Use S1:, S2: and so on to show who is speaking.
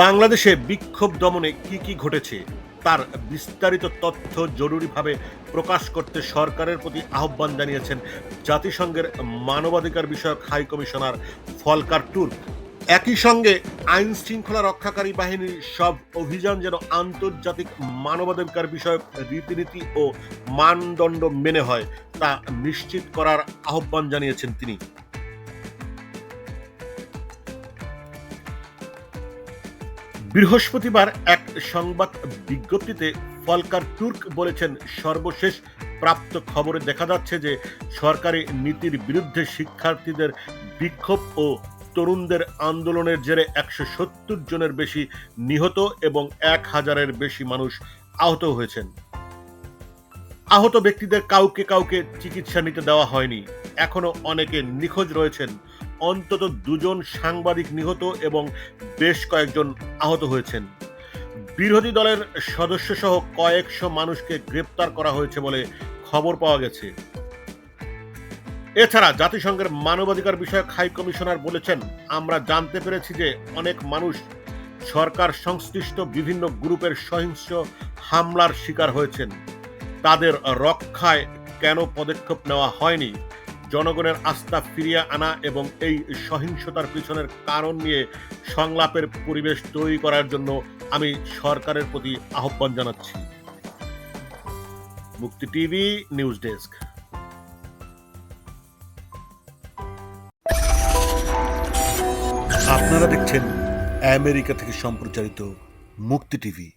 S1: বাংলাদেশে বিক্ষোভ দমনে কি কি ঘটেছে, তার বিস্তারিত তথ্য জরুরিভাবে প্রকাশ করতে সরকারের প্রতি আহ্বান জানিয়েছেন জাতিসংঘের মানবাধিকার বিষয়ক হাই কমিশনার ফলকার টুর্ক একই সঙ্গে আইন শৃঙ্খলা রক্ষাকারী বাহিনীর সব অভিযান যেন আন্তর্জাতিক মানবাধিকার বিষয়ক রীতিনীতি ও মানদণ্ড মেনে হয়, তা নিশ্চিত করার আহ্বান জানিয়েছেন তিনি। বৃহস্পতিবার এক সংবাদ বিজ্ঞপ্তিতে ফলকার তুর্ক বলেছেন, সর্বশেষ প্রাপ্ত খবরে দেখা যাচ্ছে যে সরকারি নীতির বিরুদ্ধে শিক্ষার্থীদের বিক্ষোভ ও তরুণদের আন্দোলনের জেরে একশো সত্তর জনের বেশি নিহত এবং এক হাজারের বেশি মানুষ আহত হয়েছেন। আহত ব্যক্তিদের কাউকে কাউকে চিকিৎসা নিতে দেওয়া হয়নি। এখনও অনেকে নিখোঁজ রয়েছেন। অন্তত দুজন সাংবাদিক নিহত এবং বেশ কয়েকজন আহত হয়েছেন। বিরোধী দলের সদস্য সহ কয়েকশো মানুষকে গ্রেপ্তার করা হয়েছে বলে খবর পাওয়া গেছে। এছাড়া জাতিসংঘের মানবাধিকার বিষয়ক হাই কমিশনার বলেছেন, আমরা জানতে পেরেছি যে অনেক মানুষ সরকার সংশ্লিষ্ট বিভিন্ন গ্রুপের সহিংস হামলার শিকার হয়েছেন। তাদের রক্ষায় কেন পদক্ষেপ নেওয়া হয়নি? জনগণের আস্থা ফিরিয়ে আনা এবং এই সহিংসতার পিছনের কারণ নিয়ে সংলাপের পরিবেশ তৈরি করার জন্য আমি সরকারের প্রতি আহ্বান জানাচ্ছি। মুক্তি টিভি, নিউজ ডেস্ক। আপনারা দেখছেন আমেরিকা থেকে সম্প্রচারিত মুক্তি টিভি।